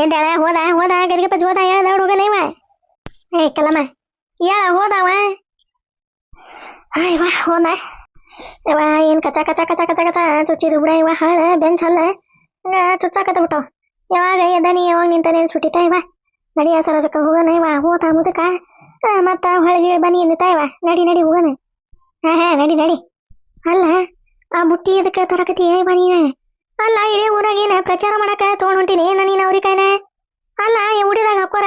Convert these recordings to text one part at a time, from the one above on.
ಎದ್ದಾಳ ಹೋದ ಹೋದ ಗದಿಗೆ ಪಚ್ಚ ಹೋದ ಹೇಳ್ದ ಹುಡುಗನ ಇವ. ಏ ಕಲಮ್ಮ ಹೇಳ ಹೋದವ ಇವ, ಹೋದ. ಇವ, ಏನ್ ಕಚ ಕಚ ಕಚ ಕಚ ಕಚ ಚುಚ್ಚಿದು ಬಿಡ ಇವ, ಹಾಳ, ಬೆಂಚ್ ಅಲ್ಲ ಚುಚ್ಚಾಕತ್ತ ಬಿಟ್ಟು. ಯಾವಾಗ ಎದ್ದಾನಿ ಯಾವಾಗ ನಿಂತಾನೆ ಸುಟ್ಟಿತ ಇವ? ನಡಿ ಸರಜಕ್ಕ ಹೋಗೋಣ ಇವ. ಹೋತ ಮುದಕ. ಮತ್ತ ಹೊಳಗೆ ಬನಿ ಎಂದಿತ ಇವ. ನಡಿ ನಡಿ ಹೋಗೋಣ. ಹಾ ಹಾ, ನಡಿ ನಡಿ. ಅಲ್ಲ, ಆ ಬುಟ್ಟಿ ಎದಕ್ಕೆ ತರಕತಿ ಇವ ನೀನ? ಅಲ್ಲ ಇಡೀ ಊರಾಗ ಪ್ರಚಾರ ಮಾಡಕ ತಗೊಂಡ್ ಹೊಂಟಿನಿ? ಏನ ನೀನ್ ಅವ್ರಿ ಕೈನ? ಅಲ್ಲ ಉಡಿದಾಗ ಹಾಕೋರ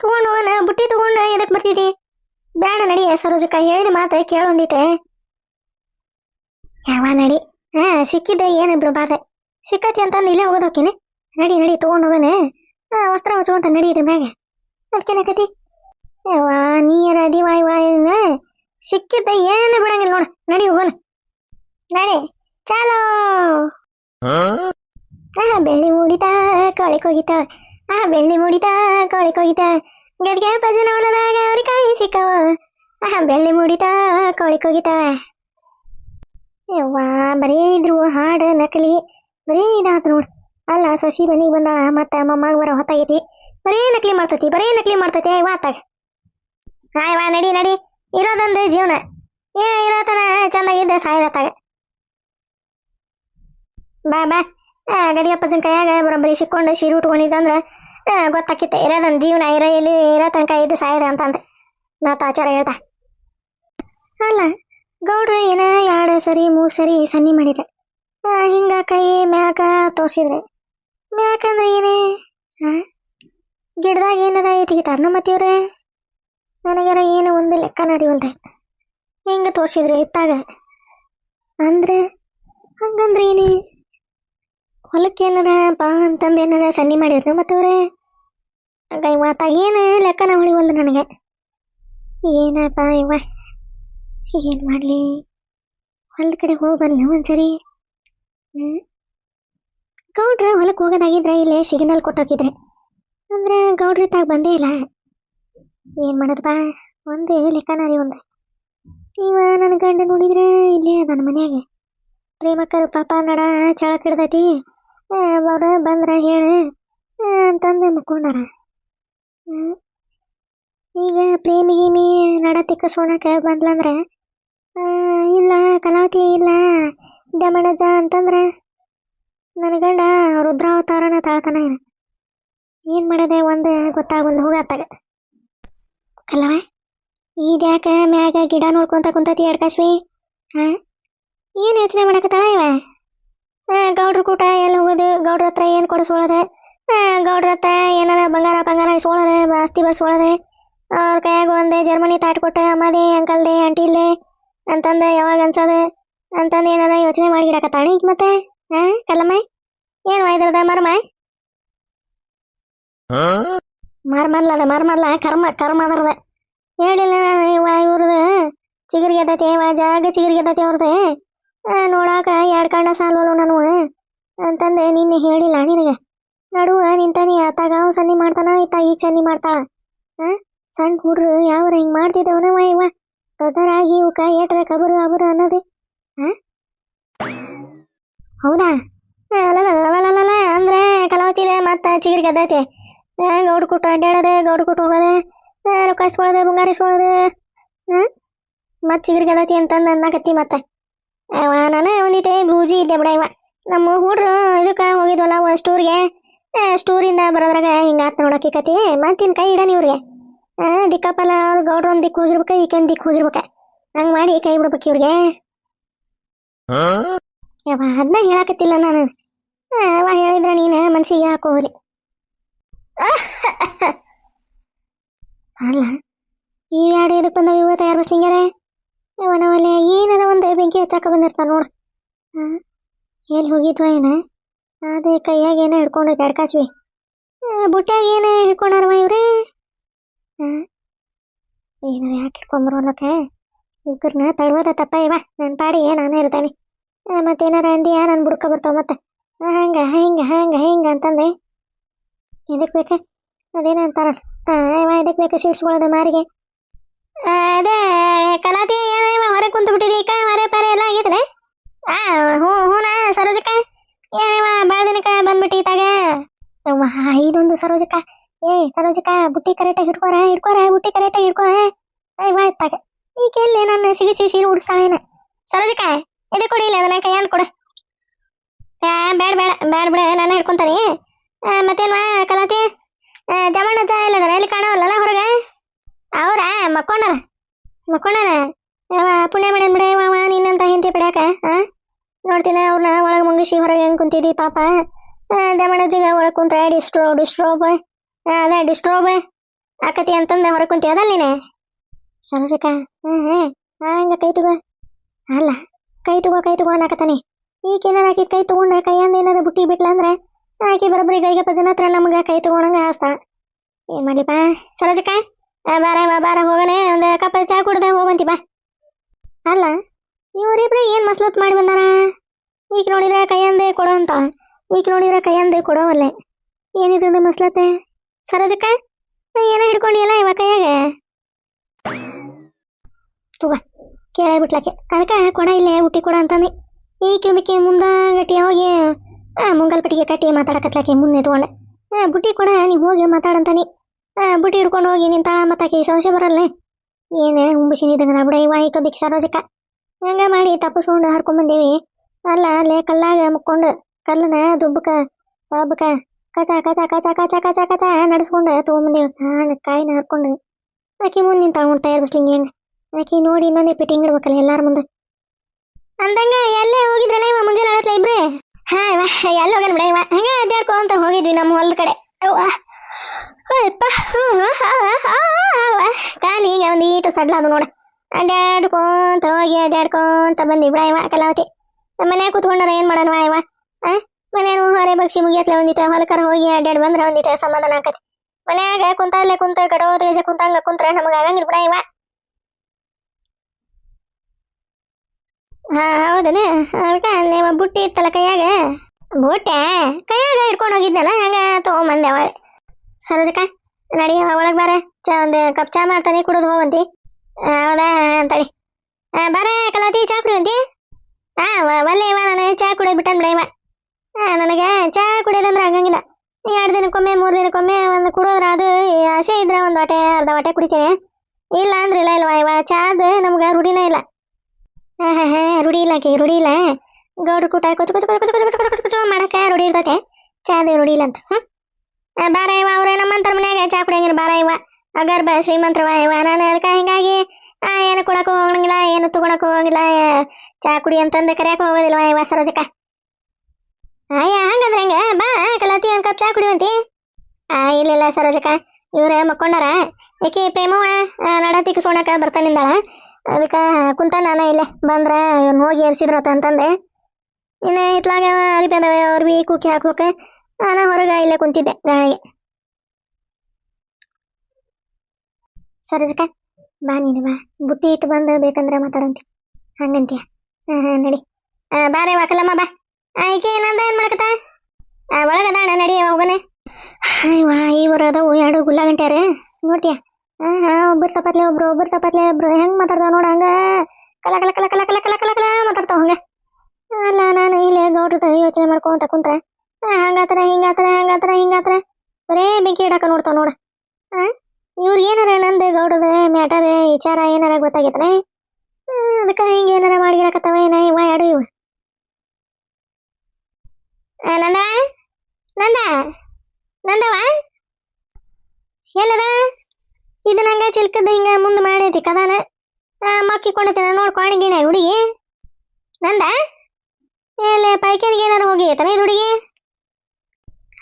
ತಗೊಂಡು ಬುಟ್ಟಿ ತಗೊಂಡು ಎದಕ್ ಬರ್ತಿದಿ? ಬೇಡ ನಡಿ ಸರೋಜಕ್ಕ ಹೇಳಿದ ಮಾತ ಕೇಳೊಂದಿಟ್ಟೆ ಯಾವ ನಡಿ? ಹಾ ಸಿಕ್ಕಿದ್ದೆ ಏನು ಬಾಧೆ ಸಿಕ್ಕತಿ ಅಂತಂದು ಇಲ್ಲೇ ಹೋಗೋದಕ್ಕೇನೆ ನಡಿ ನಡಿ ತಗೊಂಡು ಆ, ವಸ್ತ್ರ ಹಚ್ಕೊಂತ ನಡಿ ಇದ್ರ ಮ್ಯಾಗ. ಅದಕ್ಕೇನಕತಿ ಯವ್ವ ನೀರ ದಿವಾಯ್ ವಾಯಿನ ಸಿಕ್ಕಿದ್ದ ಏನು ಬಿಡಂಗಿಲ್ಲ ನೋಡ ನಡಿ ಹೋಗೋಣ. ನಡಿ ಚಾಲೋ! ಆ ಬೆಳ್ಳಿ ಮೂಡಿತ ಕೊಳಿಕ್ ಹೋಗಿತ ಆ ಬೆಳ್ಳಿ ಮೂಡಿತ ಕೊಳಿಕ್ ಹೋಗಿತ ಗದ್ಗೆ ಭಜನ ಹೊಲದಾಗ ಅವ್ರಿಕಾಯಿ ಸಿಕ್ಕವ. ಆ, ಬೆಳ್ಳಿ ಮೂಡಿತ ಕೊಳಿಕ್ ಹೋಗಿತ ಯವ್ವಾ, ಬರೀ ಇದ್ರು ಹಾಡು ನಕಲಿ, ಬರೀ ಇದಾತ್ ನೋಡ್. ಅಲ್ಲ, ಸಸಿ ಮನೆಗೆ ಬಂದ, ಮತ್ತೆ ಮೊಮ್ಮಗ ಬರೋ ಹೊತ್ತಾಗೈತಿ. ಬರೀ ನಕಲಿ ಮಾಡ್ತತಿ, ಬರೀ ನಕಲಿ ಮಾಡ್ತತಿ ವಾತಾಗ ಹಾಯ್, ವಾ, ನಡಿ ನಡಿ. ಇರೋದೊಂದು ಜೀವನ. ಏ, ಇರೋತನ ಚೆನ್ನಾಗಿದ್ದ ಸಾಯ್ದತ್ತಾಗ ಬಾ ಬಾ. ಗದಿಗೆಪ್ಪಜ್ಜನ ಕೈಯಾಗ ಬರೋಬ್ಬರಿ ಸಿಕ್ಕೊಂಡು ಸೀರೆ ಉಟ್ಕೊಂಡಿದ್ದಂದ್ರೆ ಗೊತ್ತಾಕಿತ್ತೆ. ಗೊತ್ತಾಕಿತ್ತೆ ನನ್ನ ಜೀವನ ಇರೋ ಇಲ್ಲಿ ಇರೋ ತನಕ ಇದು ಸಾಯ್ದ ಅಂತಂದೆ ನಾ ತಾಚಾರ ಹೇಳ್ದ ಅಲ್ಲ ಗೌಡ್ರ ಏನ ಎರಡು ಸರಿ ಮೂರು ಸರಿ ಸನ್ನಿ ಮಾಡಿದ್ರೆ. ಆ, ಹಿಂಗ ಕೈ ಮ್ಯಾಕ ತೋರ್ಸಿದ್ರೆ. ಮ್ಯಾಕಂದ್ರೆ ಏನೇ? ಹಾ ಗಿಡದಾಗ ಏನಾರ ಇಟ್ಗಿಟ್ಟಾರ ಮತ್ತಿವ್ರೆ ನನಗಾರ ಏನು ಒಂದು ಲೆಕ್ಕ ನಡೆಯುವಂತೆ. ಹೆಂಗೆ ತೋರ್ಸಿದ್ರೆ ಇತ್ತಾಗ? ಅಂದ್ರೆ ಹಂಗಂದ್ರೆ ಏನೇ? ಹೊಲಕ್ಕೆ ಏನಾರ ಬಾ ಅಂತಂದು ಏನಾರ ಸನ್ನಿ ಮಾಡಿದ್ರು ಮತ್ತವ್ರೆ? ಇವತ್ತ ಏನು ಲೆಕ್ಕನ ಹೊಳಿವಲ್ದು ನನಗೆ? ಏನಪ್ಪ ಇವ? ಏನು ಮಾಡಲಿ? ಹೊಲದ ಕಡೆ ಹೋಗಿ ಬರಲಿ ಒಂದ್ಸರಿ? ಹ್ಞೂ? ಗೌಡ್ರ ಹೊಲಕ್ಕೆ ಹೋಗೋದಾಗಿದ್ರೆ ಇಲ್ಲೇ ಸಿಗ್ನಲ್ ಕೊಟ್ಟೋಗಿದ್ರೆ ಅಂದ್ರೆ ಗೌಡ್ರ ತಾಗ ಬಂದೇ ಇಲ್ಲ. ಏನು ಮಾಡೋದಪ್ಪ? ಒಂದೇ ರೀ ಒಂದು. ಇವ ನನ್ನ ಗಂಡ ನೋಡಿದ್ರೆ ಇಲ್ಲೇ ನನ್ನ ಮನ್ಯಾಗ. ಪ್ರೇಮಕ್ಕರು ಪಾಪ ನಡ, ಚಳ ಹಿಡ್ದೈತಿ ಅವ್ರ ಬಂದ್ರ ಹೇಳ. ಅಂತಂದು ಮುಕ್ಕೊಂಡಾರ. ಹ್ಮ್. ಈಗ ಪ್ರೇಮಿ ಗೀಮಿ ನಡ ತಿಕ್ಕಸೋಣಕ್ಕೆ ಬಂದ್ಲಂದ್ರೆ ಇಲ್ಲ, ಕಲಾವತಿ ಇಲ್ಲ, ದಮಣಜ ಅಂತಂದ್ರೆ ನನ್ನ ಗಂಡ ರುದ್ರಾವತಾರನ ತಾಳ್ತಾನ ಏನು ಮಾಡೋದೆ ಒಂದು ಗೊತ್ತಾಗೊಂದು ಹೋಗತ್ತಾಗ. ಅಲ್ಲವ, ಇದ್ಯಾಕ ಮ್ಯಾಗ ಗಿಡ ನೋಡ್ಕೊಂತ ಕುಂತತಿ ಎಡ್ಕಾಶ್ವಿ ಹಾಂ ಏನು ಯೋಚನೆ ಮಾಡಕತ್ತಾಳ ಇವ? ಗೌಡ್ರ ಕೂಟ ಎಲ್ಲಿ ಹೋಗೋದು ಗೌಡ್ರ ಹತ್ರ ಏನು ಕೊಡಿಸ್ಕೊಳ್ಳೋದು ಆ, ಗೌಡ್ರ ಹತ್ರ ಏನಾರ ಬಂಗಾರ ಬಂಗಾರ ಇಸ್ಕೊಳ್ಳೋದು ಆಸ್ತಿ ಬಸ್ಕೊಳ್ಳೋದು ಅವ್ರ ಕೈಯಾಗ ಒಂದು ಜರ್ಮನಿ ತಾಟ್ ಕೊಟ್ಟು ಅಮ್ಮದೇ ಅಂಕಲ್ದೆ ಅಂಟಿಲ್ದೆ ಅಂತಂದು ಯಾವಾಗ ಅನ್ಸೋದು ಅಂತಂದು ಏನಾರ ಯೋಚನೆ ಮಾಡಿಗಿಡಕತ್ತಾಳ ಈಗ ಮತ್ತೆ ಹಾ ಕಲ್ಲಮ್ಮ ಏನು ಇದ್ರದ ಮರ್ಮ ಮರ್ಮಲ್ಲ ಅದ ಮರ್ಮಲ್ಲ ಕರ್ಮ ಕರ್ಮ ಅದರದ ಹೇಳಿಲ್ಲ ನಾನು ಇವ ಇವ್ರದ್ದು ಚಿಗುರಿಗೆ ಎದ್ದೈತಿ ಇವ ಜಾಗ ಚಿಗುರಿಗೆ ಎದ್ದೈತಿ ಅವ್ರದ್ದು ನೋಡಾಕ ಎರಡು ಕಣ್ಣ ಸಾಲ್ವಲ್ಲ ನಾನು ಅಂತಂದೆ, ನಿನ್ನೆ ಹೇಳಿಲ್ಲ ನಿನಗೆ. ನಡುವ ನಿಂತಾನಿ ಆತಾಗ ಅವ್ ಸನ್ನಿ ಮಾಡ್ತಾನ, ಇತ್ತಾಗ ಈಗ ಸನ್ನಿ ಮಾಡ್ತಾಳ ಆ, ಸಣ್ಣ ಹುಡ್ರು ಯಾವ್ರ ಹಿಂಗ್ ವಾ ಇವ? ದೊಡ್ಡರಾಗಿ ಇವಕ್ಕ ಏಟ್ರ ಕಬರು ಅಬರು ಅನ್ನೋದು. ಹೌದಾ? ಅಲ್ಲಲ್ಲ ಅಂದ್ರೆ ಕಲಾವತಿದೆ ಮತ್ತೆ ಚಿಗಿರಿ ಗದ್ದೈತೆ. ಗೌಡ್ ಕುಟ್ಟು ಅಡ್ಡಾಡೋದೆ ಗೌಡ್ ಕುಟ್ಟು ಹೋಗೋದೆ. ರೊಕ್ಕ ಇಸ್ಕೊಳ್ಳೋದೆ, ಬಂಗಾರ ಇಸ್ಕೊಳ್ಳೋದೆ. ಹಾಂ ಮತ್ತೆ ಚಿಗಿರಿ ಗದ್ದೈತಿ ಅಂತಂದು ಅನ್ನಕತ್ತಿ ಮತ್ತೆ. ಅವ ನಾನು ಒಂದಿಟ್ಟೆ ಬೂಜಿ ಇದ್ದೆ ಬಿಡ ಇವ. ನಮ್ಮ ಹುಡ್ರು ಇದಕ್ಕೆ ಹೋಗಿದ್ವಲ್ಲ ಒಂದು ಸ್ಟೂರಿಗೆ. ಸ್ಟೂರಿಂದ ಬರೋದ್ರಾಗ ಹಿಂಗಾತ್ ನೋಡಕ್ಕೆ ಕತಿ ಮತ್ತಿನ ಕೈ ಇಡೋಣ ಇವ್ರಿಗೆ. ದಿಕ್ಕಪ್ಪಲ್ಲ ಅವ್ರು ಗೌಡ್ರ ಒಂದು ದಿಕ್ಕು ಹೋಗಿರ್ಬೇಕು ಈಕೆ ಒಂದು ದಿಕ್ಕು ಹೋಗಿರ್ಬೇಕು. ಹಂಗೆ ಮಾಡಿ ಕೈ ಬಿಡ್ಬೇಕು ಇವ್ರಿಗೆ. ಯವ ಅದನ್ನ ಹೇಳಕತ್ತಿಲ್ಲ ನಾನು. ಅವ ಹೇಳಿದ್ರ ನೀನು ಮನ್ಸಿಗೆ ಹಾಕೋರಿ ಅಲ್ಲ ಈ ಎರಡು ಇದಕ್ಕೆ ಬಂದವ ಇವ ತಯಾರು ಬಸ್ಲಿಂಗಾರೆ ಅವನವಲ್ಲ ಏನಾರ ಒಂದು ಬೆಂಕಿ ಹಚ್ಚಾಕ ಬಂದಿರ್ತಾನ ನೋಡು. ಹಾಂ ಎಲ್ಲಿ ಹೋಗಿದ್ವ ಏನ? ಅದೇ ಕೈಯಾಗ ಏನೋ ಹಿಡ್ಕೊಂಡೈತೆ ಎಡ್ಕಾಚ್ವಿ ಬುಟ್ಟ್ಯಾಗ ಏನೋ ಹಿಡ್ಕೊಂಡಾರವ ಇವ್ರೆ? ಹಾಂ ಏನಾರ ಯಾಕೆ ಹಿಡ್ಕೊಂಬರೋಲ್ಲಕ್ಕೆ ಇಬ್ಬರನ್ನ ತಳ್ವದ ತಪ್ಪ, ಇವ ನನ್ನ ಪಾಡಿಗೆ ನಾನೇ ಇರ್ತೇನೆ ಮತ್ತೇನಾರ ಅಂದಿಯಾ? ನಾನು ಬುಡ್ಕ ಬರ್ತಾವ ಮತ್ತೆ. ಹಂಗ, ಹಿಂಗ ಹಂಗ, ಹಿಂಗ ಅಂತಂದೆ. ಇದಕ್ಕೆ ಬೇಕಾ? ಅದೇನೋ ಅಂತಾರ ಇದಕ್ಕೆ ಬೇಕಾ? ಶಿಲ್ಸ್ಕೊಳ್ಳೋದು ಮಾರಿಗೆ. ಅದೇ, ಕಲಾತಿ ಏನೋ ಹೊರಗೆ ಕುಂತು ಬಿಟ್ಟಿದಿ ಕೈ ಮರೆ ಪರೆ ಎಲ್ಲ ಆಗೈತ್ರೆ ಆ ಹ್ಞೂ ಹ್ಞೂನ ಸರೋಜಕ್ಕ? ಏನಿವ ಭಾಳ ದಿನಕ್ಕ ಬಂದ್ಬಿಟ್ಟಿ ತಾಗ ಇದೊಂದು ಸರೋಜಕ್ಕ. ಏ, ಸರೋಜಕ್ಕ, ಬುಟ್ಟಿ ಕರೆಕ್ಟಾಗಿ ಹಿಡ್ಕೋರ ಹಿಡ್ಕೋರ, ಬುಟ್ಟಿ ಕರೆಕ್ಟಾಗಿ ಹಿಡ್ಕೋರ. ಅಯ್ಯವ್ವ ಎತ್ತಾಗ ಈಗೆಲ್ಲಿ ನನ್ನ ಸಿಗಿ ಸಿಗಿ ಸೀರೆ ಉಡಿಸ್ತಾಳೇನ ಸರೋಜಕ್ಕ, ಇದು ಕೊಡಿ ಇಲ್ಲ ಅದನ್ನ ಕೈಯಂತ ಕೊಡು. ಬೇಡ ಬೇಡ ಬೇಡ ಬಿಡ ನಾನು ಹಿಡ್ಕೊಂತಾನೆ ಮತ್ತೇನ್ವಾ, ಕಲಾತಿ? ಜಮಣ್ಣ ಅಜ್ಜ ಇಲ್ಲದಾರ ಎಲ್ಲಿ ಕಾಣವಲ್ಲಲ್ಲ? ಮಕ್ಕೊಂಡಾರ ಮಕ್ಕೊಂಡಾರ ಪುಣ್ಯ ಮಾಡ್ಯಾನ ಬಿಡ, ಇವ ನಿನ್ನಂತ ಹಿಂತಿ ಬಿಡಾಕ ನೋಡ್ತೀನಿ ಅವ್ರನ್ನ ಒಳಗೆ ಮುಂಗಿಸಿ ಹೊರಗೆ ಹೆಂಗೆ ಕುಂತಿದ್ದಿ ಪಾಪ. ದಮಣಜ್ಜಿಗೆ ಒಳಗೆ ಕುಂತ್ರ ಡಿಸ್ಟ್ರೋ ಡಿಸ್ಟ್ರೋಬ್ ಅದೇ ಡಿಸ್ಟ್ರೋಬ್ ಆಕತಿ ಅಂತಂದ ಹೊರಗೆ ಕುಂತಿ ಅದಲ್ಲ ನೀನೆ? ಸರೋಜಕ್ಕ ಹಾಂ ಹ್ಞೂ ಹಂಗ ಕೈ ತಗೋ. ಅಲ್ಲ, ಕೈ ತಗೋ ಕೈ ತಗೋ ಅನ್ನಕತ್ತಾನೆ. ಈಗೇನಾರ ಆಕಿ ಕೈ ತಗೊಂಡ ಕೈಯಂದ ಏನಾರ ಬುಟ್ಟಿ ಬಿಟ್ಲ ಅಂದ್ರೆ, ಆಕಿ ಬರೋಬ್ಬರಿ ಗೈಗಪ್ಪ ಜನ ಹತ್ರ ನಮ್ಗೆ ಕೈ ತಗೊಳಂಗ ಹಾಸ್ತಾಳ ಏನು ಮಾಡಲಿಪ್ಪ? ಸರೋಜಕ್ಕ ಆ, ಬಾರ ಹೋಗನೆ ಒಂದು ಕಪ್ ಚಾ ಕುಡ್ದೆ ಹೋಗಂತಿ ಬಾ. ಅಲ್ಲ ಇವರಿಬ್ರು ಏನ್ ಮಸ್ಲತ್ ಮಾಡಿ ಬಂದಾರ? ಈಗ ನೋಡಿದ್ರೆ ಕೈಯಂದೆ ಕೊಡೋ ಅಂತ. ಈಗ ನೋಡಿದ್ರೆ ಕೈಯಂದೆ ಕೊಡೋವಲ್ಲೆ ಏನಿದೆ ಮಸ್ಲತ್ತೆ ಸರೋಜಕ್ಕ ಏನೋ ಹಿಡ್ಕೊಂಡಿಯಲ್ಲ ಇವ ಕೈಯಾಗ? ತುಗ ಕೇಳೇ ಬಿಟ್ಲಕ್ಕೆ. ಅದಕ್ಕೆ ಕೊಡ ಇಲ್ಲೇ ಹುಟ್ಟಿ ಕೊಡ ಅಂತಾನೆ. ಈ ಕಿಮಿಕೆ ಮುಂದ ಗಟ್ಟಿ ಹೋಗಿ ಮುಂಗಲ್ ಪಟ್ಟಿಗೆ ಕಟ್ಟಿ ಮಾತಾಡಕತ್ಲಾಕೆ ಮುಂದೆ ಆ ಬುಟ್ಟಿ ಕೊಡ ನೀ ಹೋಗಿ ಮಾತಾಡಂತಾನೆ ಬುಟ್ಟಿ ಹಿಡ್ಕೊಂಡು ಹೋಗಿ ನಿಂತಾಳ ಮತ್ತಾಕಿ ಸಂಶಯ ಬರಲ್ಲ? ಏನೇ ಉಂಬಿಸಿನಿದಂಗ ಬಿಡ, ಇವ ಈಕ ಬಿಕ್ಕಿ ಸರೋಜಕ್ಕ ಹಂಗ ಮಾಡಿ ತಪ್ಪಿಸ್ಕೊಂಡು ಹರ್ಕೊಂಬಂದೇವಿ ಅಲ್ಲ, ಅಲ್ಲೇ ಕಲ್ಲಾಗ ಮುಕ್ಕೊಂಡು ಕಲ್ಲನ ದುಬ್ಬಕ ಹಬ್ಬಕ ಕಚ ಕಚ ಕಚ ಕಚ ಕಚ ಕಚ ನಡ್ಸ್ಕೊಂಡು ತೊಗೊಂಬಂದೇವಿ ನಾನು ಕಾಯಿನ ಹರ್ಕೊಂಡು. ಆಕಿ ಮುಂದೆ ನಿಂತಾಳ ತಯಾರು ಬಿಸ್ಲಿಂಗ್ ಹೆಂಗ? ಆಕಿ ನೋಡಿ ಇನ್ನೊಂದೇ ಪಿಟ್ಟಿಂಗ್ ಇಡ್ಬೇಕಲ್ಲ ಎಲ್ಲಾರ ಮುಂದೆ. ಅಂದಂಗ ಎಲ್ಲೇ ಹೋಗಿದ್ರಲ್ಲ ಇವ, ಮುಂಜಾನೆ ಹೇಳತ್ಲ ಇಬ್ರೆ? ಹಾ, ಇವ, ಎಲ್ಲ ಹೋಗ್ಯಾನ ಬಿಡ ಇವ. ಹಂಗ ಅಡ್ಡಾಡ್ಕೊಂತ ಹೋಗಿದ್ವಿ ನಮ್ಮ ಹೊಲದ ಕಡೆ. ಅವ್ವ. ಅಯ್ಯಪ್ಪ ಕಾಲಿಗೆ ಒಂದು ಈಟು ಸಡ್ಲ ಅದು ನೋಡ. ಅಡ್ಡಾಡ್ಕೊಂತ ಹೋಗಿ ಅಡ್ಡಾಡ್ಕೊಂತ ಬಂದಿ. ಇವ, ಕಲಾವತಿ. ಮನ್ಯಾಗ ಕೂತ್ಕೊಂಡಾರ ಏನ್ ಮಾಡೋಣ ಆ? ಮನ್ಯಾನು ಹೊರೆ ಬಗ್ಸಿ ಮುಗಿಯತ್ಲೆ ಒಂದಿಟ ಹೊಲಕರ ಹೋಗಿ ಅಡ್ಡಾಡ್ ಬಂದ್ರ ಒಂದಿಟ ಸಮಾಧಾನ ಆಕತಿ. ಮನ್ಯಾಗ ಕುಂತ ಅಲ್ಲೇ ಕುಂತ ಕಡೋ ಗಜ ಕುಂತಂಗ ಕುಂತ್ರ ನಮಗ ಆಗಂಗಿಲ್ಲ ಬಿಡ ಇವ. ಹಾ, ಹೌದನ? ಅದಕ್ಕ ನೀವು ಬುಟ್ಟಿ ಇತ್ತಲ್ಲ ಕೈಯಾಗ? ಬುಟ್ಟೆ? ಕೈಯಾಗ ಹಿಡ್ಕೊಂಡು ಹೋಗಿದ್ನಲ್ಲ, ಹಂಗ ತಗೊಂಬಂದೆ ಅವಳೆ. ಸರೋಜಕ್ಕ ನಡಿ ಒಳಗೆ ಬಾರ ಚಾ ಒಂದು ಕಪ್ ಚಾ ಮಾಡ್ತಾನೆ ಕುಡಿದು ಹೋಗಂತಿ ಹೌದಾ ಅಂತಡಿ ಬಾರ ಕಲಾತಿ ಚಾ ಕುಡಿಯಂತಿ ಹಾ ಒಲ್ಲೆ ಇವ ನಾನು ಚಾ ಕುಡಿಯೋದು ಬಿಟ್ಟನ್ ಬಿಡ ಇವ ನನಗೆ ಚಾ ಕುಡಿಯೋದಂದ್ರೆ ಆಗಂಗಿಲ್ಲ ಎರಡು ದಿನಕ್ಕೊಮ್ಮೆ ಮೂರು ದಿನಕ್ಕೊಮ್ಮೆ ಒಂದು ಕುಡಿದ್ರೆ ಅದು ಆಸೆ ಇದ್ರೆ ಒಂದು ಹೊಟ್ಟೆ ಅರ್ಧ ಹೊಟ್ಟೆ ಕುಡಿತೇನೆ ಇಲ್ಲ ಅಂದ್ರೆ ಇಲ್ಲ ಇಲ್ವಾ ಇವ ಚಾದ ನಮ್ಗೆ ರೂಢಿನೇ ಇಲ್ಲ ಹಾಂ ಹಾಂ ಹಾಂ ರೂಢಿ ಇಲ್ಲ ಆಕಿ ರೂಢಿ ಇಲ್ಲ ಗೌಡ್ರ ಕೂಟ ಕೊಚ್ಚು ಕೊಚ್ಚು ಕೊಚ್ಚು ಕೊಚ್ಚು ಕೊಚ್ಚು ಕೊಚ್ಚು ಕೊಚ್ಚು ಮಾಡಕ್ಕೆ ರೂಢಿ ಇರ್ತೈತೆ ಚಾದ ರೂಢಿ ಇಲ್ಲ ಅಂತ ಹ್ಞೂ ಬಾರ ಇವ ಅವ್ರೆ ನಮ್ಮಂತರ ಮನ್ಯಾಗ ಚಾ ಕುಡಿಯಂಗಿಲ್ಲ ಬಾರ ಇವ ಅಗರ್ಭ ಶ್ರೀಮಂತ್ರವ ಇವ ನಾನು ಅದಕ್ಕೆ ಹಿಂಗಾಗಿ ಏನು ಕೊಡಕ್ಕೂ ಹೋಗಂಗಿಲ್ಲ, ಏನು ತಗೊಳಕ್ಕೆ ಹೋಗಂಗಿಲ್ಲ ಚಾ ಕುಡಿ ಅಂತಂದು ಕರೆಯಕ್ಕೆ ಹೋಗೋದಿಲ್ವ ಇವ ಸರೋಜಕ್ಕ. ಅಯ್ಯ ಹಂಗಂದ್ರೆ ಹೆಂಗ? ಬಾ, ಕಲಾತಿ, ಒಂದು ಕಪ್ ಚಾ ಕುಡಿಯುವಂತಿ ಆ, ಇಲ್ಲ ಸರೋಜಕ್ಕ, ಇವ್ರು ಮಕ್ಕೊಂಡಾರ. ಏಕೆ ಪ್ರೇಮವ ನಡ ಸೋಣಕ ಬರ್ತಾನಿಂದಾಳ ಅದಕ್ಕೆ ಕುಂತ ನಾನ ಇಲ್ಲೇ, ಬಂದ್ರೆ ಇವ್ನು ಹೋಗಿ ಎರ್ಸಿದ್ರತ ಅಂತಂದೆ. ಇನ್ನು ಇತ್ಲಾಗ ಅರಿಬಿ ಅವ್ರು ಬಿ ಕುಕ್ಕಿ ಹಾಕ್ಬೇಕು ನಾನು ಹೊರಗ ಇಲ್ಲೇ ಕುಂತಿದ್ದೆ ಗಾಳಿಗೆ ಸರೋಜಕ್ಕ ಬಾ ನೀನು ಬಾ ಬುಟ್ಟಿ ಇಟ್ಟು ಬಂದು ಬೇಕಂದ್ರೆ ಮಾತಾಡಂತಿ ಹಂಗಂತೀಯ ಹಾಂ ಹಾಂ ನಡಿ ಬಾರೆ ವಾಕಲಮ್ಮ ಬಾ ಆಯ್ಕೆ ಏನಂದ ಏನು ಮಾಡಕತ್ತ ಒಳಗದಾಣ ನಡಿ ಹೋಗನೆ ಅಯ್ಯವ್ವ ಈ ಅದಾವು ಎರಡು ಗುಲ್ಲಾಗಂಟ್ಯಾರ ನೋಡ್ತೀಯ ಹಾಂ ಹಾಂ ಒಬ್ಬರು ತಪ್ಪತ್ಲೆ ಒಬ್ರು ಒಬ್ಬರು ತಪ್ಪತ್ಲೆ ಒಬ್ರು ಹೆಂಗೆ ಮಾತಾಡ್ತಾವ ನೋಡ ಹಂಗ ಕಲ ಕಲ ಕಲ ಕಲ ಕಲ ಕಲ ಕಲ ಕಲ ಮಾತಾಡ್ತಾವ ಹಂಗೆ ಅಲ್ಲ ನಾನು ಇಲ್ಲೇ ಗೌಡ್ರದ ಯೋಚನೆ ಮಾಡ್ಕೊಂತ ಕುಂತ್ರೆ ಹಂಗಾತರ ಹಿಂಗಾತರ ಹಂಗಾತರ ಹಿಂಗಾತರ ಬರೇ ಬೆಂಕಿ ಇಡಾಕ ನೋಡ್ತಾವ ನೋಡ. ಇವ್ರಿಗೆ ಏನಾರ ನಂದು ಗೌಡದ ಮ್ಯಾಟರ್ ವಿಚಾರ ಏನಾರ ಗೊತ್ತಾಗೈತನೆ? ಅದಕ್ಕೆ ಹಿಂಗೆ ಏನಾರ ಮಾಡಿಗಿಡಕತ್ತವ ಏನ ಇವ ಎರಡು ಇವ? ನಂದ? ನಂದ? ನಂದವ? ಎಲ್ಲದ? ಇದು ನಂಗೆ ಚಿಲ್ಕದ ಹಿಂಗ ಮುಂದೆ ಮಾಡೈತಿ ಕದಾನ? ಮಕ್ಕಿಕೊಂಡೈತೆ ನೋಡ್ಕೊಂಡು ಗಿಣ ಹುಡುಗಿ. ನಂದ? ಎಲ್ಲ ಪೈಕೇನಿಗೆ ಏನಾರು ಹೋಗಿ ಐತನ ಇದು ಹುಡುಗಿ?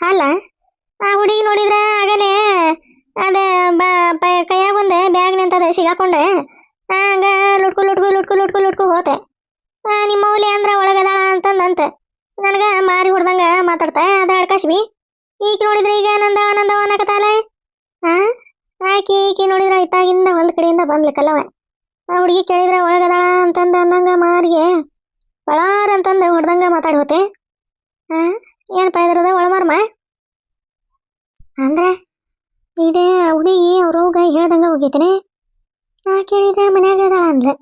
ಅಲ್ಲ? ಆ ಹುಡುಗಿ ನೋಡಿದ್ರ ಆಗಲೇ ಅದ ಕೈಯಾಗ ಒಂದು ಬ್ಯಾಗ್ ನಿಂತದ ಸಿಗಾಕೊಂಡೆ. ಹಂಗ ಲುಟ್ಕು ಲುಟ್ಕು ಲುಟ್ಕು ಲುಟ್ಕು ಲುಟ್ಕು ಹೋತೆ. ನಿಮ್ಮ ಮೌಲಿ ಅಂದ್ರೆ ಒಳಗದಾಳ ಅಂತಂದಂತ. ನನಗೆ ಮಾರಿ ಹೊಡ್ದಂಗ ಮಾತಾಡ್ತಾ, ಅದ ಅಡ್ಕಾಶ್ವಿ ಈಗ ನೋಡಿದ್ರೆ ಈಗ ನಂದವ ನಂದವ ಅನ್ನಕತ್ತಾಳ. ಹಾ ಆಕಿ, ಈಕಿ ನೋಡಿದ್ರ ಇತ್ತಾಗಿಂದ ಒಂದ್ ಕಡೆಯಿಂದ ಬಂದ್ಲಿಕ್ಕಲ್ಲವ. ಆ ಹುಡುಗಿ ಕೇಳಿದ್ರೆ ಒಳಗದಾಳ ಅಂತಂದ ಅನ್ನಂಗ ಮಾರಿಗೆ. ಬಳಾರ್ ಅಂತಂದ ಹೊಡ್ದಂಗ ಮಾತಾಡಿ ಹೋತೆ ಹಾ ಏನಪ್ಪ ಇದ್ರದ ಒಳಮಾರ್ಮ ಅಂದ್ರೆ? ಇದೇ ಹುಡುಗಿ ಅವ್ರೋಗ ಹೇಳ್ದಂಗ ಹೋಗೈತ್ರಿ ನಾ ಕೇಳಿದ್ರೆ ಮನ್ಯಾಗ ಅದಾಳ ಅಂದ್ರೆ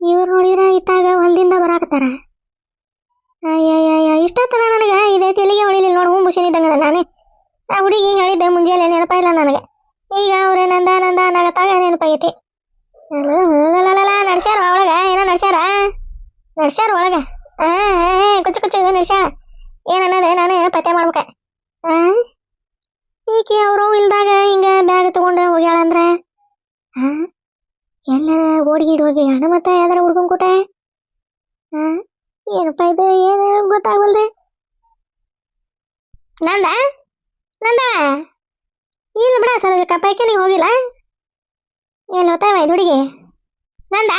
ಇವ್ರು ನೋಡಿದ್ರ ಇತ್ತಾಗ ಹೊಲದಿಂದ ಬರಾಕತ್ತಾರ. ಅಯ್ಯಯ್ಯ ಇಷ್ಟೊತ್ತನ ನನಗೆ? ಇದೇ ತೆಲಿಗೆ ಹೊಡಿಲಿಲ್ಲ ನೋಡು ಹ್ಞೂ ಮುಸಿನಿದ್ದಂಗ ಅದ ನಾನೇ. ಆ ಹುಡುಗಿ ಹೇಳಿದ್ದೆ ಮುಂಜಾನೆ ನೆನಪಾಯಿಲ್ಲ ನನಗೆ. ಈಗ ಅವ್ರೆ ನಂದ ನಂದ ನಗತಾಗ ನೆನಪಾಗೈತಿ. ನಡ್ಸ್ಯಾರ ಒಳಗ? ಏನೋ ನಡ್ಸ್ಯಾರ? ನಡ್ಸ್ಯಾರ ಒಳಗ? ಆ, ಕುಚ್ಚು ಕುಚ್ಚು ನಡ್ಸ್ಯಾರ ಏನನ್ನದೆ, ನಾನು ಪತ್ತೆ ಮಾಡ್ಬೇಕ. ಆ? ಈಕೆ ಅವರು ಇಲ್ದಾಗ ಹಿಂಗ ಬ್ಯಾಗ್ ತಗೊಂಡು ಹೋಗ್ಯಾಳ ಅಂದ್ರ? ಆ? ಎಲ್ಲ ಓಡಿಗಿಡ್ ಹೋಗಿ ಹಣ ಮತ್ತೆ ಯಾವ್ದಾರ ಹುಡ್ಕೊಂಡ್ ಕೂಟ ಆ? ಏನಪ್ಪ ಇದು? ಏನು ಗೊತ್ತಾಗ್ವಲ್ದೆ? ನಂದ? ನಂದ? ಇಲ್ಲ ಬಿಡ ಸರೋಜಕ್ಕ ಪೈಖಾನಿಗೆ ಹೋಗಿಲ್ಲ. ಏನು ಓದ್ತಾವ ಇದು ಹುಡುಗಿ? ನಂದ?